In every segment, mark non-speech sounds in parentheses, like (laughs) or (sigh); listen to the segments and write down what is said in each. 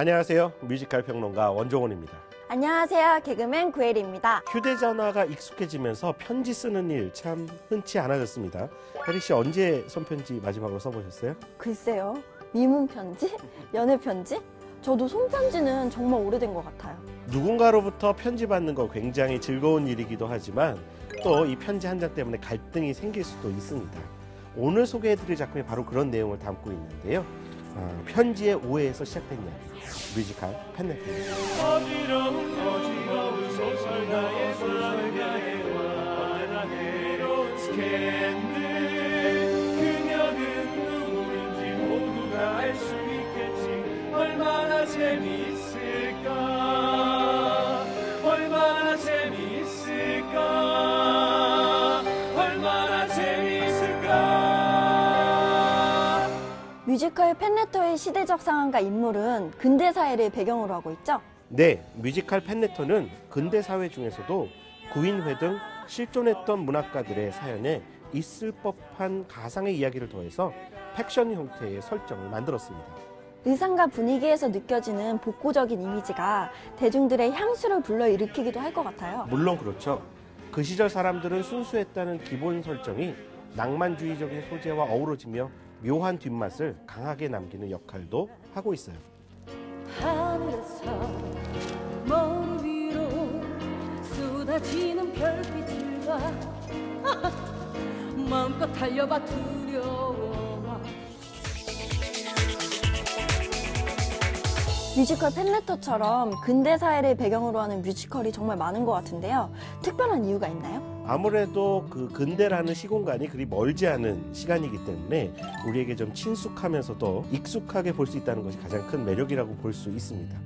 안녕하세요. 뮤지컬 평론가 원종원입니다. 안녕하세요. 개그맨 구엘입니다. 휴대전화가 익숙해지면서 편지 쓰는 일 참 흔치 않아졌습니다. 혜리 씨 언제 손편지 마지막으로 써보셨어요? 글쎄요. 미문 편지? 연애 편지? 저도 손편지는 정말 오래된 것 같아요. 누군가로부터 편지 받는 거 굉장히 즐거운 일이기도 하지만 또 이 편지 한 장 때문에 갈등이 생길 수도 있습니다. 오늘 소개해드릴 작품이 바로 그런 내용을 담고 있는데요. 어, 편지의 오해에서 시작된 이야기 뮤지컬 팬네트입니다. 뮤지컬 팬레터의 시대적 상황과 인물은 근대 사회를 배경으로 하고 있죠. 네, 뮤지컬 팬네터는 근대 사회 중에서도 구인회 등 실존했던 문학가들의 사연에 있을 법한 가상의 이야기를 더해서 팩션 형태의 설정을 만들었습니다. 의상과 분위기에서 느껴지는 복고적인 이미지가 대중들의 향수를 불러일으키기도 할 것 같아요. 물론 그렇죠. 그 시절 사람들은 순수했다는 기본 설정이 낭만주의적인 소재와 어우러지며 묘한 뒷맛을 강하게 남기는 역할도 하고 있어요. 하늘에서 머리 위로 쏟아지는 별빛들과 (laughs) 마음껏 달려봐 두려워마 뮤지컬 팬레터처럼 근대 사회를 배경으로 하는 뮤지컬이 정말 많은 것 같은데요. 특별한 이유가 있나요? 아무래도 그 근대라는 시공간이 그리 멀지 않은 시간이기 때문에 우리에게 좀 친숙하면서도 익숙하게 볼 수 있다는 것이 가장 큰 매력이라고 볼 수 있습니다.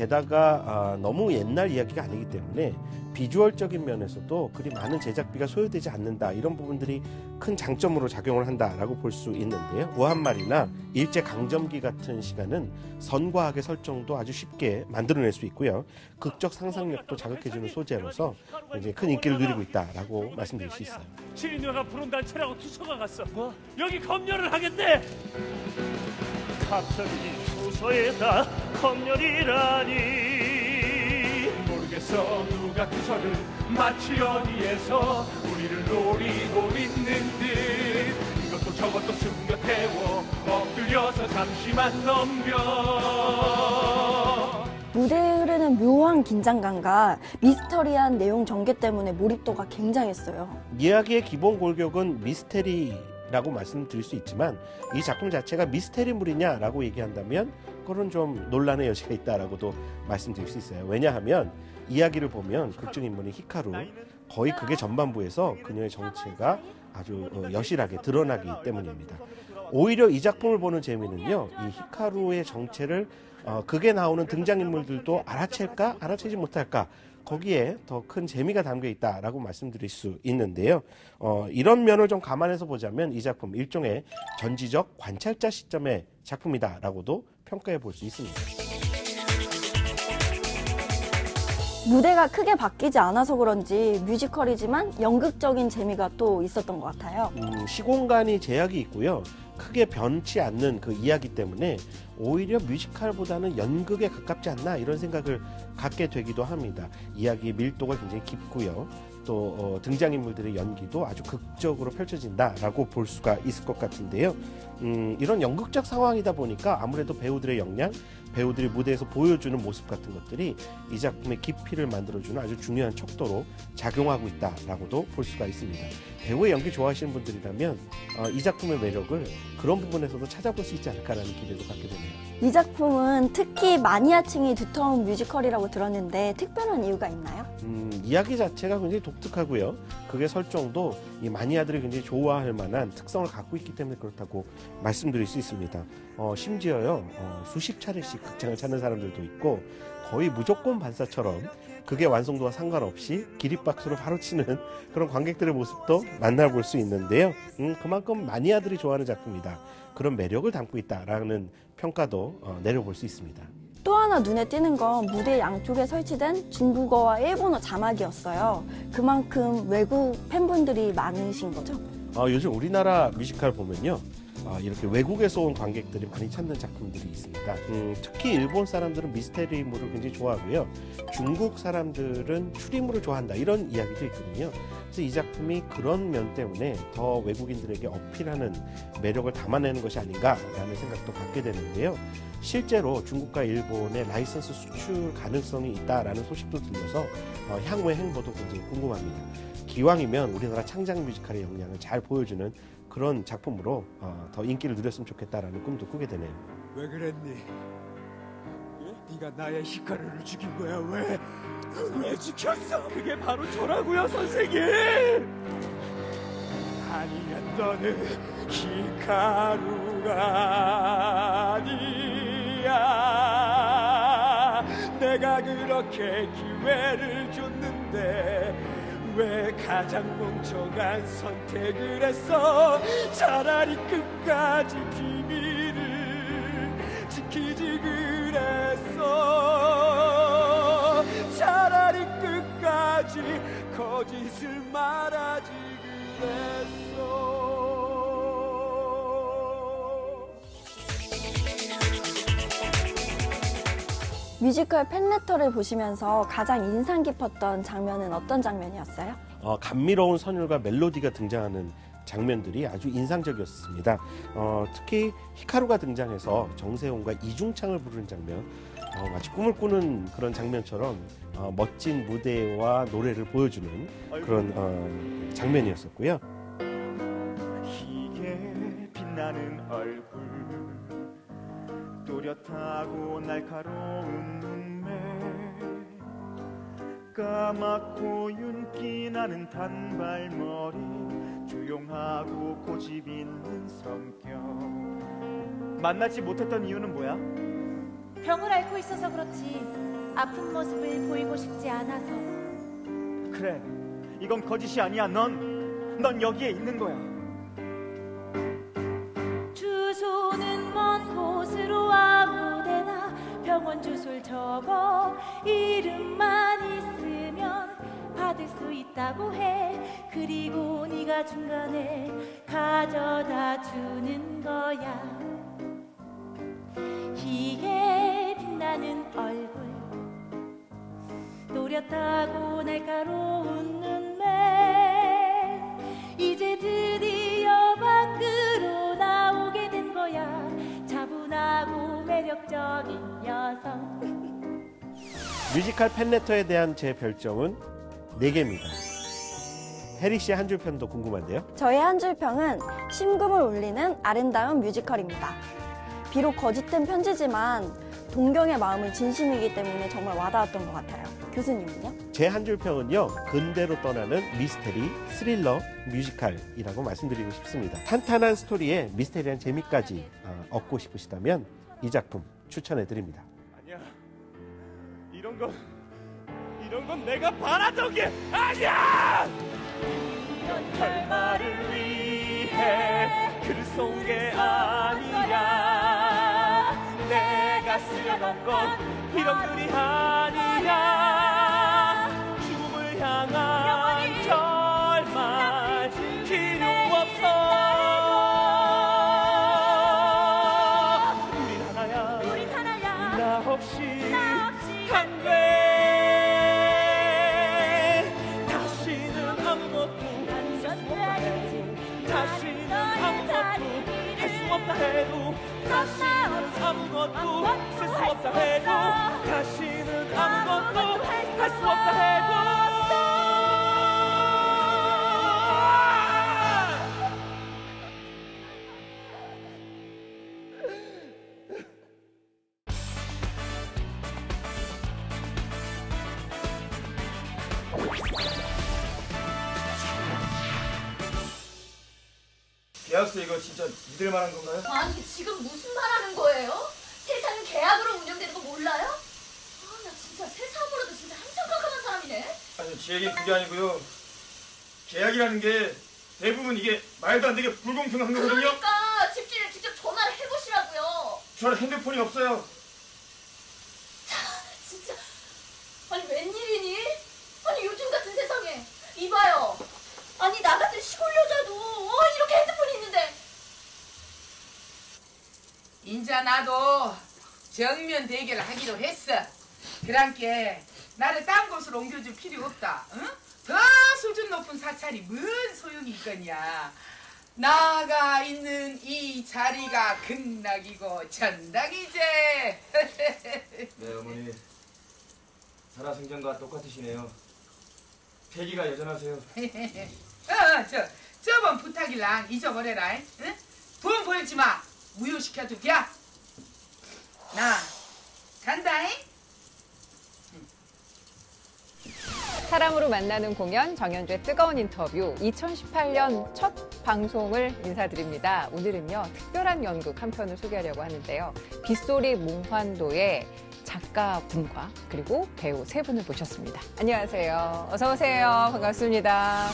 게다가 아, 너무 옛날 이야기가 아니기 때문에 비주얼적인 면에서도 그리 많은 제작비가 소요되지 않는다 이런 부분들이 큰 장점으로 작용을 한다라고 볼 수 있는데요. 무한말이나 일제 강점기 같은 시간은 선과학의 설정도 아주 쉽게 만들어낼 수 있고요. 극적 상상력도 자극해주는 소재로서 굉장히 큰 인기를 누리고 있다라고 말씀드릴 수 있어요. 신인녀가 부른 단체라고 투서가 갔어 뭐? 여기 검열을 하겠대 갑자기 투서에다 검열이라니. 모르겠어 누가 투서를 마치 어디에서 우리를 노리고 있는 듯. 이것도 저것도 숨겨 태워 엎드려서 잠시만 넘겨. 무대에 흐르는 묘한 긴장감과 미스터리한 내용 전개 때문에 몰입도가 굉장했어요. 이야기의 기본 골격은 미스테리 라고 말씀드릴 수 있지만 이 작품 자체가 미스테리물이냐 라고 얘기한다면 그런 좀 논란의 여지가 있다라고도 말씀드릴 수 있어요. 왜냐하면 이야기를 보면 극중 인물인 히카루 거의 그게 전반부에서 그녀의 정체가 아주 어, 여실하게 드러나기 때문입니다. 오히려 이 작품을 보는 재미는요, 이 히카루의 정체를 어, 극에 나오는 등장인물들도 알아챌까, 알아채지 못할까, 거기에 더 큰 재미가 담겨 있다라고 말씀드릴 수 있는데요. 어, 이런 면을 좀 감안해서 보자면 이 작품 일종의 전지적 관찰자 시점의 작품이다라고도 평가해 볼 수 있습니다. 무대가 크게 바뀌지 않아서 그런지 뮤지컬이지만 연극적인 재미가 또 있었던 것 같아요. 음, 시공간이 제약이 있고요. 크게 변치 않는 그 이야기 때문에 오히려 뮤지컬보다는 연극에 가깝지 않나 이런 생각을 갖게 되기도 합니다. 이야기의 밀도가 굉장히 깊고요. 또 어, 등장인물들의 연기도 아주 극적으로 펼쳐진다라고 볼 수가 있을 것 같은데요. 음, 이런 연극적 상황이다 보니까 아무래도 배우들의 역량, 배우들이 무대에서 보여주는 모습 같은 것들이 이 작품의 깊이를 만들어주는 아주 중요한 척도로 작용하고 있다라고도 볼 수가 있습니다. 배우의 연기 좋아하시는 분들이라면 어, 이 작품의 매력을 그런 부분에서도 찾아볼 수 있지 않을까라는 기대도 갖게 되네요. 이 작품은 특히 마니아층이 두터운 뮤지컬이라고 들었는데 특별한 이유가 있나요? 음, 이야기 자체가 굉장히 독특하고요. 그게 설정도 이 마니아들이 굉장히 좋아할 만한 특성을 갖고 있기 때문에 그렇다고 말씀드릴 수 있습니다. 어, 심지어요, 어, 수십 차례씩 극장을 찾는 사람들도 있고 거의 무조건 반사처럼 그게 완성도와 상관없이 기립박수로 바로 치는 그런 관객들의 모습도 만나볼 수 있는데요. 음, 그만큼 마니아들이 좋아하는 작품이다. 그런 매력을 담고 있다라는 평가도 어, 내려볼 수 있습니다. 또 하나 눈에 띄는 건 무대 양쪽에 설치된 중국어와 일본어 자막이었어요. 그만큼 외국 팬분들이 많으신 거죠? 어, 요즘 우리나라 뮤지컬 보면요. 어, 이렇게 외국에서 온 관객들이 많이 찾는 작품들이 있습니다. 음, 특히 일본 사람들은 미스테리물을 굉장히 좋아하고요. 중국 사람들은 추리물을 좋아한다 이런 이야기도 있거든요. 그래서 이 작품이 그런 면 때문에 더 외국인들에게 어필하는 매력을 담아내는 것이 아닌가라는 생각도 갖게 되는데요. 실제로 중국과 일본의 라이선스 수출 가능성이 있다라는 소식도 들려서 어, 향후의 행보도 굉장히 궁금합니다. 기왕이면 우리나라 창작 뮤지컬의 역량을 잘 보여주는 그런 작품으로 어, 더 인기를 누렸으면 좋겠다라는 꿈도 꾸게 되네요. 왜 그랬니? 네가 나의 히카루를 죽인 거야 왜? 왜 지켰어? 그게 바로 저라고요, 선생님. 아니야 너는 히카루가 아니야 내가 그렇게 기회를 줬는데 왜 가장 멍청한 선택을 했어? 차라리 끝까지 비밀을 지키지 그랬어. 차라리 끝까지 거짓을 말하지 그랬어 뮤지컬 팬레터를 보시면서 가장 인상 깊었던 장면은 어떤 장면이었어요? 어, 감미로운 선율과 멜로디가 등장하는 장면들이 아주 인상적이었습니다. 어, 특히 히카루가 등장해서 정세훈과 이중창을 부르는 장면, 어, 마치 꿈을 꾸는 그런 장면처럼 어, 멋진 무대와 노래를 보여주는 그런 어, 장면이었었고요. 희게 빛나는 얼굴 또렷하고 날카로운 눈매. 까맣고 윤기 나는 단발머리. 조용하고 고집 있는 성격. 만나지 못했던 이유는 뭐야? 병을 앓고 있어서 그렇지 아픈 모습을 보이고 싶지 않아서. 그래 이건 거짓이 아니야 넌. 넌 여기에 있는 거야. 주소는 먼 곳으로 병원 주소를 적어 이름만 있으면 받을 수 있다고 해. 그리고 네가 중간에 가져다 주는 거야. 희게 빛나는 얼굴. 또렷하고 날카로운 뮤지컬 팬레터에 대한 제 별점은 4개입니다. 해리 씨의 한 줄 편도 궁금한데요. 저의 한 줄 평은 심금을 울리는 아름다운 뮤지컬입니다. 비록 거짓된 편지지만 동경의 마음은 진심이기 때문에 정말 와닿았던 것 같아요. 교수님은요? 제 한 줄 평은요 근대로 떠나는 미스테리 스릴러 뮤지컬이라고 말씀드리고 싶습니다 탄탄한 스토리에 미스테리한 재미까지 어, 얻고 싶으시다면 이 작품 추천해 드립니다 아니야. 이런 건 이런 건 내가 바라던 게 아니야. 결말을 위해 글을 쏜게 아니야. 내가 쓰려던 건 이런 글이 아니야. 죽음을 향한 다시는 아무것도 쓸수 없다 해도 다시는 아무것도 할 수 없다 해도 계약서 이거 진짜 믿을 만한 건가요? 아니 지금 무슨 말 하는 거예요? 세상은 계약으로 운영되는 거 몰라요? 아 나 진짜 세상으로도 진짜 한참 깜깜한 사람이네 아니 제 얘기 그게 아니고요 계약이라는 게 대부분 이게 말도 안 되게 불공평한 거거든요 그러니까 집주인을 직접 전화를 해보시라고요 저는 핸드폰이 없어요 진짜 아니 웬일이니? 아니 요즘 같은 세상에 이봐요 아니 나 같은 시골 여자도 어, 이렇게 핸드폰이 있는데 나도 정면 대결을 하기로 했어. 그랑께 나를 딴 곳으로 옮겨줄 필요 없다. 응? 더 수준 높은 사찰이 뭔 소용이 있겠냐. 나가 있는 이 자리가 극락이고 전락이제. (laughs) 네 어머니 살아생전과 똑같으시네요. 폐기가 여전하세요. (laughs) 어, 저 저번 부탁이랑 잊어버려라. 응? 돈 벌지 마. 무효시켜도 돼. 나 간다잉. 사람으로 만나는 공연 정현주의 뜨거운 인터뷰 2018년 첫 방송을 인사드립니다. 오늘은요 특별한 연극 한 편을 소개하려고 하는데요. 빗소리 몽환도의 작가분과 그리고 배우 세 분을 모셨습니다. 안녕하세요. 어서 오세요. 반갑습니다.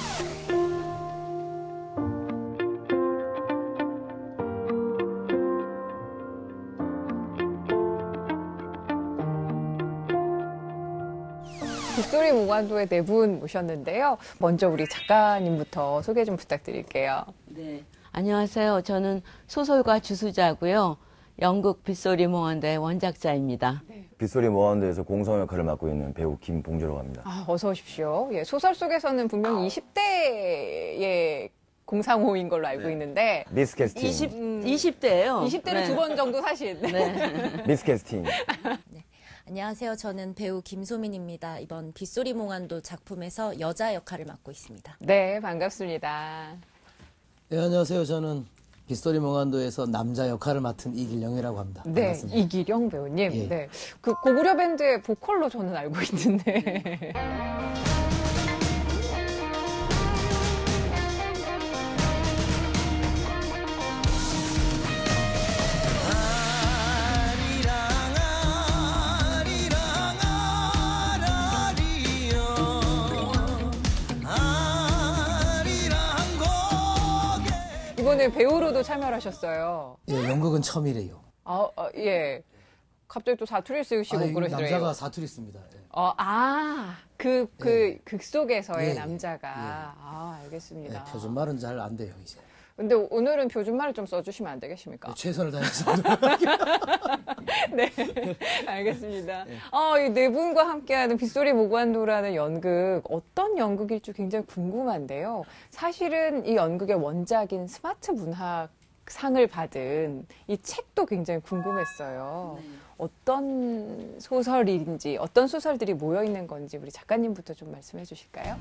빗소리 몽환도의 네 분 모셨는데요. 먼저 우리 작가님부터 소개 좀 부탁드릴게요. 네. 안녕하세요. 저는 소설가 주수자고요. 영국 빗소리 몽환도의 원작자입니다. 빗소리 모아운드에서 공성 역할을 맡고 있는 배우 김봉주라고 합니다. 아, 어서 오십시오. 예, 소설 속에서는 분명 20대의 공상호인 걸로 알고 있는데 미스 캐스팅. 20, 20대예요. 20대를 네. 두번 정도 사신. 미스 캐스팅. (laughs) 안녕하세요. 저는 배우 김소민입니다. 이번 빗소리 몽환도 작품에서 여자 역할을 맡고 있습니다. 네, 반갑습니다. 네, 안녕하세요. 저는 빗소리 몽환도에서 남자 역할을 맡은 이길영이라고 합니다. 네, 반갑습니다. 이기령 배우님. 예. 네. 그 고구려 밴드의 보컬로 저는 알고 있는데. (laughs) 이번에 배우로도 참여를 하셨어요. 예, 연극은 처음이래요. 아, 아, 예. 갑자기 또 사투리 쓰시고 아, 이 그러시더라고요. 남자가 사투리입니다. 예. 어, 아, 그, 그, 극 속에서의 예, 예, 남자가. 아, 알겠습니다. 예, 표준말은 잘 안 돼요, 이제. 근데 오늘은 표준말을 좀 써주시면 안 되겠습니까? 최선을 다해서. (laughs) 네, 알겠습니다. 어, 이네 분과 함께하는 빗소리 모관도라는 연극, 어떤 연극일지 굉장히 궁금한데요. 사실은 이 연극의 원작인 스마트 문학 상을 받은 이 책도 굉장히 궁금했어요. 어떤 소설인지, 어떤 소설들이 모여 있는 건지 우리 작가님부터 좀 말씀해 주실까요?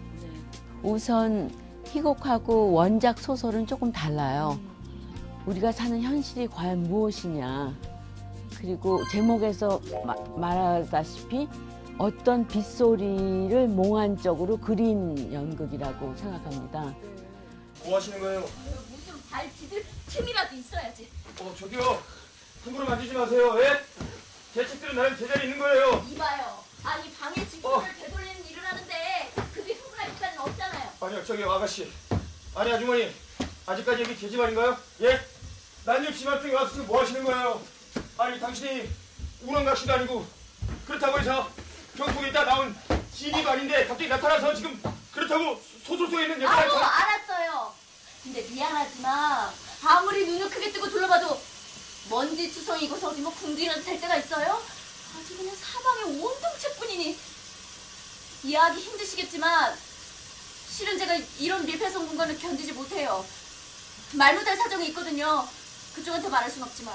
우선 희곡하고 원작 소설은 조금 달라요. 우리가 사는 현실이 과연 무엇이냐. 그리고 제목에서 마- 말하다시피 어떤 빗소리를 몽환적으로 그린 연극이라고 생각합니다. 뭐 하시는 거예요? 무슨 발 디딜 틈이라도 있어야지. 어 저기요 함부로 만지지 마세요. 예? 제 책들은 나름 제자리에 있는 거예요. 이봐요. 아니 방해 직원을 되돌리는 아니요 저기 아가씨. 아니 아주머니 아직까지 여기 제 집안인가요? 예? 난요 집안쪽에 와서 지금 뭐 하시는 거예요? 아니 당신이 우렁각시도 아니고 그렇다고 해서 경북에 있다 나온 신입 아닌데 갑자기 나타나서 지금 그렇다고 소설 속에 있는 여자를 아우 알았어요. 근데 미안하지만 아무리 눈을 크게 뜨고 둘러봐도 먼지 투성이고서 어디 뭐 궁둥이라도 될 때가 있어요? 아주 그냥 사방에 온통 채뿐이니 이해하기 힘드시겠지만 실은 제가 이런 밀폐성 공간을 견디지 못해요. 말 못할 사정이 있거든요. 그쪽한테 말할 순 없지만.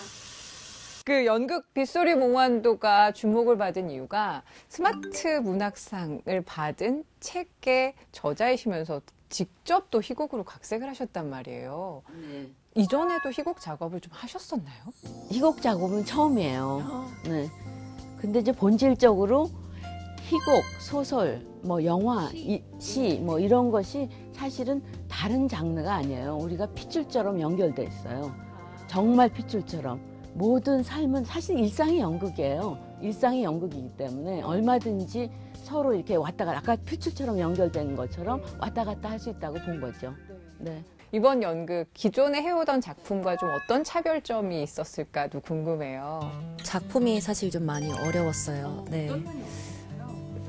그 연극 빗소리 몽환도가 주목을 받은 이유가 스마트 문학상을 받은 책의 저자이시면서 직접 또 희곡으로 각색을 하셨단 말이에요. 이전에도 희곡 작업을 좀 하셨었나요? 희곡 작업은 처음이에요. 네. 근데 이제 본질적으로 희곡, 소설, 뭐 영화, 이- 시, 뭐 이런 것이 사실은 다른 장르가 아니에요. 우리가 핏줄처럼 연결돼 있어요. 정말 핏줄처럼. 모든 삶은 사실 일상이 연극이에요. 일상이 연극이기 때문에 얼마든지 서로 이렇게 왔다 갔다, 아까 핏줄처럼 연결된 것처럼 왔다 갔다 할 수 있다고 본 거죠. 네. 이번 연극 기존에 해오던 작품과 좀 어떤 차별점이 있었을까도 궁금해요. 작품이 사실 좀 많이 어려웠어요. 네.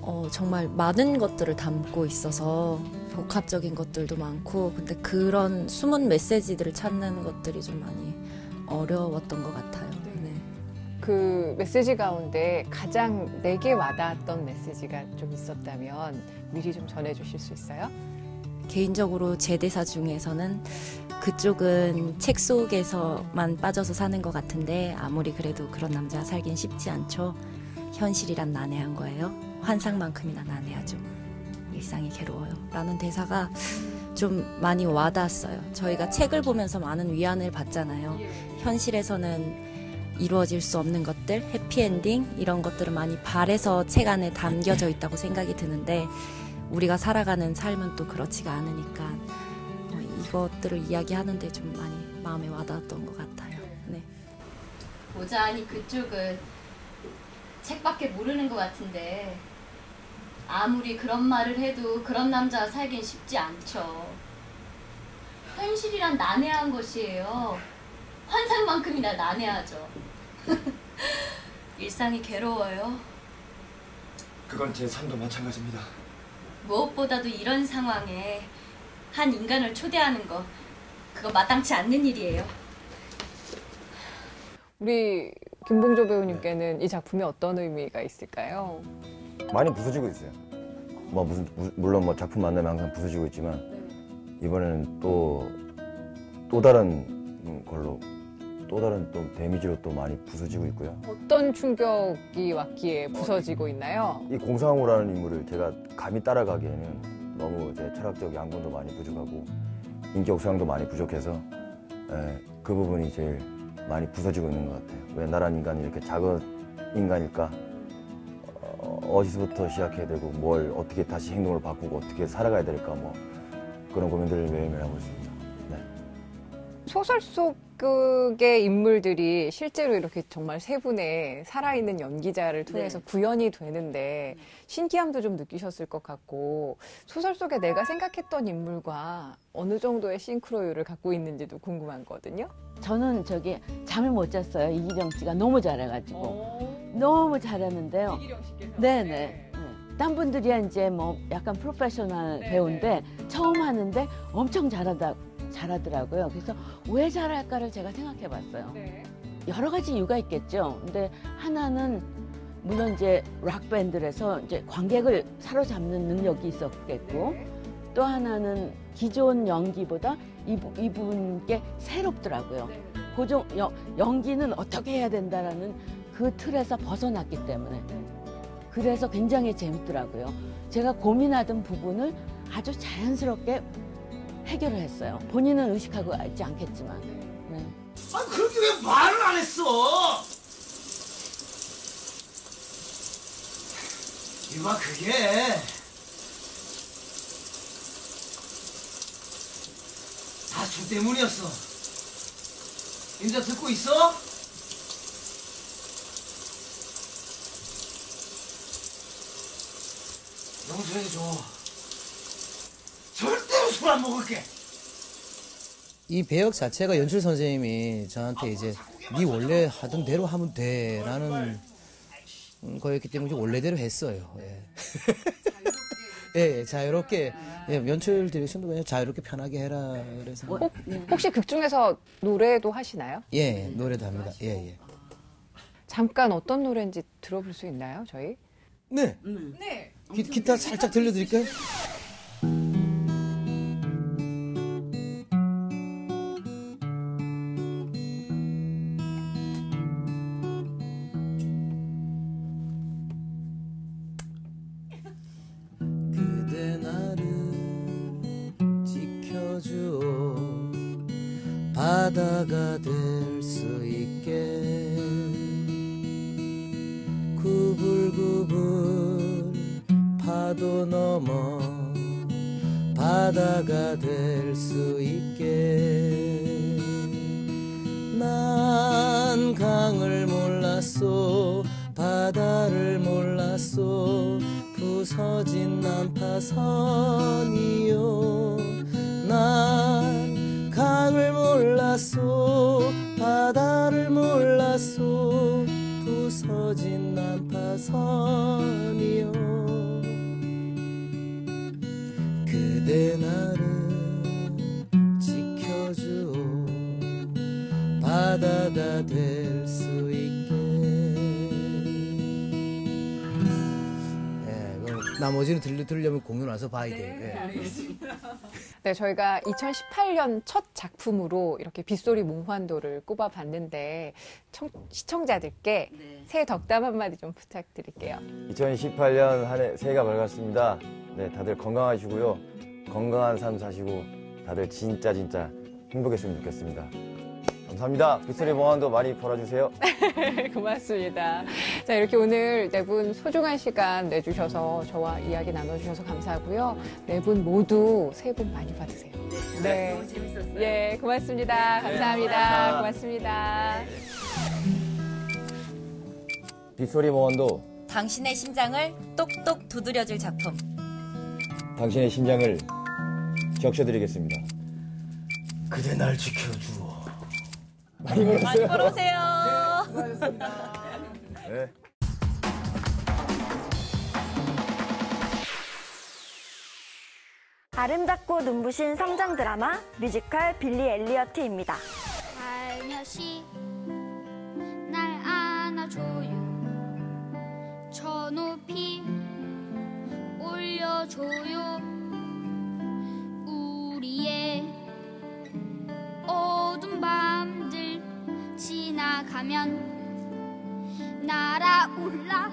어, 정말 많은 것들을 담고 있어서 복합적인 것들도 많고, 근데 그런 숨은 메시지들을 찾는 것들이 좀 많이 어려웠던 것 같아요. 네. 그 메시지 가운데 가장 내게 와닿았던 메시지가 좀 있었다면 미리 좀 전해주실 수 있어요? 개인적으로 제 대사 중에서는 그쪽은 책 속에서만 빠져서 사는 것 같은데 아무리 그래도 그런 남자 살긴 쉽지 않죠. 현실이란 난해한 거예요. 환상만큼이나 난해하죠. 일상이 괴로워요. 라는 대사가 좀 많이 와닿았어요. 저희가 책을 보면서 많은 위안을 받잖아요. 현실에서는 이루어질 수 없는 것들, 해피엔딩 이런 것들을 많이 바래서 책 안에 담겨져 있다고 생각이 드는데 우리가 살아가는 삶은 또 그렇지가 않으니까 어, 이것들을 이야기하는데 좀 많이 마음에 와닿았던 것 같아요. 네. 보자하니 그쪽은 책밖에 모르는 것 같은데 아무리 그런 말을 해도 그런 남자와 살긴 쉽지 않죠. 현실이란 난해한 것이에요. 환상만큼이나 난해하죠. (laughs) 일상이 괴로워요. 그건 제 삶도 마찬가지입니다. 무엇보다도 이런 상황에 한 인간을 초대하는 거 그거 마땅치 않는 일이에요. 우리 김봉조 배우님께는 이 작품이 어떤 의미가 있을까요? 많이 부서지고 있어요. 뭐 무슨 무- 물론 뭐 작품 만나면 항상 부서지고 있지만 이번에는 또 또 다른 걸로 또 다른 또 데미지로 또 많이 부서지고 있고요. 어떤 충격이 왔기에 부서지고 있나요? 이 공상호라는 인물을 제가 감히 따라가기에는 너무 제 철학적 양분도 많이 부족하고 인격 수양도 많이 부족해서 예, 그 부분이 제일 많이 부서지고 있는 것 같아요. 왜 나란 인간이 이렇게 작은 인간일까? 어, 어디서부터 시작해야 되고 뭘 어떻게 다시 행동을 바꾸고 어떻게 살아가야 될까 뭐 그런 고민들을 매일매일 하고 있습니다. 소설 속의 인물들이 실제로 이렇게 정말 세 분의 살아있는 연기자를 통해서 네. 구현이 되는데 신기함도 좀 느끼셨을 것 같고 소설 속에 내가 생각했던 인물과 어느 정도의 싱크로율을 갖고 있는지도 궁금하거든요. 저는 저기 잠을 못 잤어요. 이기정 씨가 너무 잘해가지고 너무 잘하는데요. 네네. 네. 딴 분들이야 이제 뭐 약간 프로페셔널 배우인데 처음 하는데 엄청 잘하다 잘하더라고요. 그래서 왜 잘할까를 제가 생각해 봤어요. 여러 가지 이유가 있겠죠. 근데 하나는 물론 이제 락 밴드라서 이제 관객을 사로잡는 능력이 있었겠고 또 하나는 기존 연기보다 이부, 이분께 새롭더라고요. 고정 여- 연기는 어떻게 해야 된다라는 그 틀에서 벗어났기 때문에 그래서 굉장히 재밌더라고요. 제가 고민하던 부분을 아주 자연스럽게 해결을 했어요. 본인은 의식하고 있지 않겠지만. 네. 아 그렇게 왜 말을 안 했어? 이봐 그게 다수 때문이었어. 인자 듣고 있어? 용서해줘. 절대로 술 안 먹을게. 이 배역 자체가 연출 선생님이 저한테 이제 네 원래 하던 대로 하면 돼라는 음, 거였기 때문에 좀 원래대로 했어요. 예. (laughs) 예, 예, 자유롭게 예, 연출 디렉션도 그냥 자유롭게 편하게 해라 그래서 혹, 혹시 극 중에서 노래도 하시나요? 예, 노래도 합니다. 예, 예. 잠깐 어떤 노래인지 들어볼 수 있나요, 저희? 네. 네. 기, 기타 살짝 들려드릴까요? 서진 난파선이 나머지는 들려, 들려면 공연 와서 봐야 돼요. 예. 네, 저희가 2018년 첫 작품으로 이렇게 빗소리 몽환도를 꼽아봤는데 청- 시청자들께 새해 덕담 한마디 좀 부탁드릴게요. 2018년 한 해 새해가 밝았습니다. 네, 다들 건강하시고요. 건강한 삶 사시고 다들 진짜 진짜 행복했으면 좋겠습니다. 감사합니다. 빗소리 몽환도 많이 벌어주세요. (laughs) 고맙습니다. 자, 이렇게 오늘 네 분 소중한 시간 내주셔서 저와 이야기 나눠주셔서 감사하고요. 네 분 모두 새해 복 많이 받으세요. 네. 너무 재밌었어요. 예, 고맙습니다. 감사합니다. 고맙습니다. 빗소리 몽환도 당신의 심장을 똑똑 두드려줄 작품. 당신의 심장을 적셔드리겠습니다. 그대 날 지켜주어. 많이 벌었어요. 많이 벌어오세요. 네. 아름답고 눈부신 성장 드라마 뮤지컬 빌리 엘리어트입니다. 살며시 날 안아줘요 저 높이 올려줘요 지나가면 날아올라.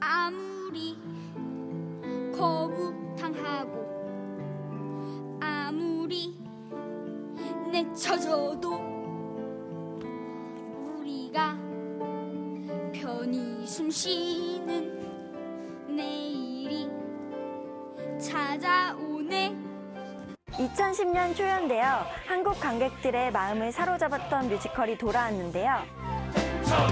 아무리 거부당하고 아무리 내쳐져도 우리가 편히 숨쉬는 내일이 찾아오네 2010년 초연되어 한국 관객들의 마음을 사로잡았던 뮤지컬이 돌아왔는데요. 저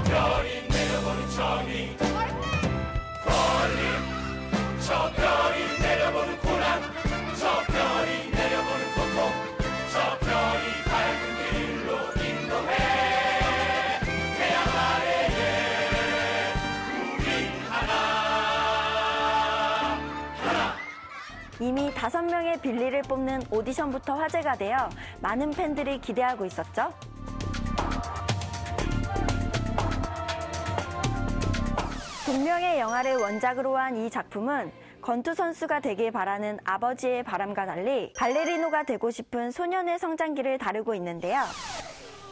별이 내려보는 고난 저 별이 내려보는 고통 이미 다섯 명의 빌리를 뽑는 오디션부터 화제가 되어 많은 팬들이 기대하고 있었죠. 동명의 영화를 원작으로 한 이 작품은 건투 선수가 되길 바라는 아버지의 바람과 달리 발레리노가 되고 싶은 소년의 성장기를 다루고 있는데요.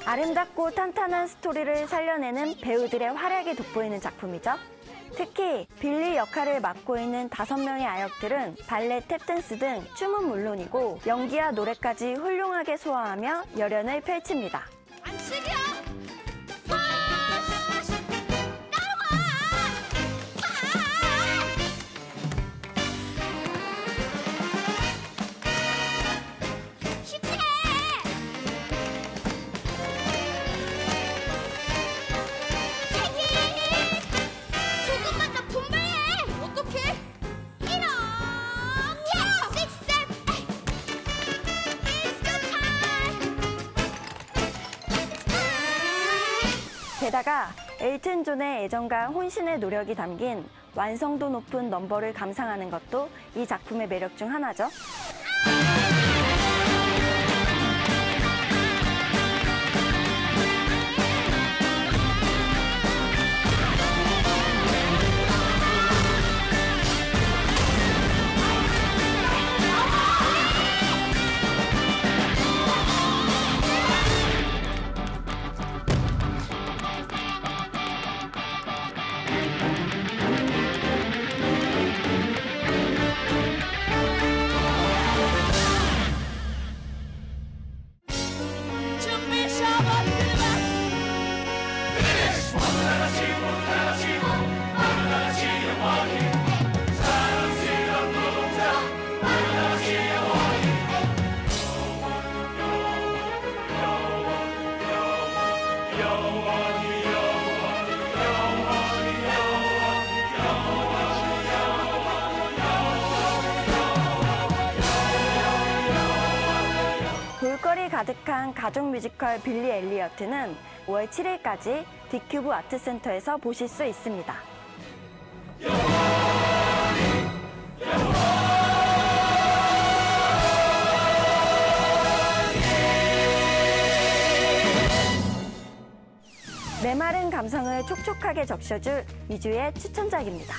아름답고 탄탄한 스토리를 살려내는 배우들의 활약이 돋보이는 작품이죠. 특히 빌리 역할을 맡고 있는 다섯 명의 아역들은 발레, 탭댄스 등 춤은 물론이고 연기와 노래까지 훌륭하게 소화하며 열연을 펼칩니다. 엘튼 존의 애정과 혼신의 노력이 담긴 완성도 높은 넘버를 감상하는 것도 이 작품의 매력 중 하나죠. 가득한 가족 뮤지컬 빌리 엘리어트는 5월 7일까지 디큐브 아트센터에서 보실 수 있습니다. 메마른 감성을 촉촉하게 적셔줄 2주의 추천작입니다.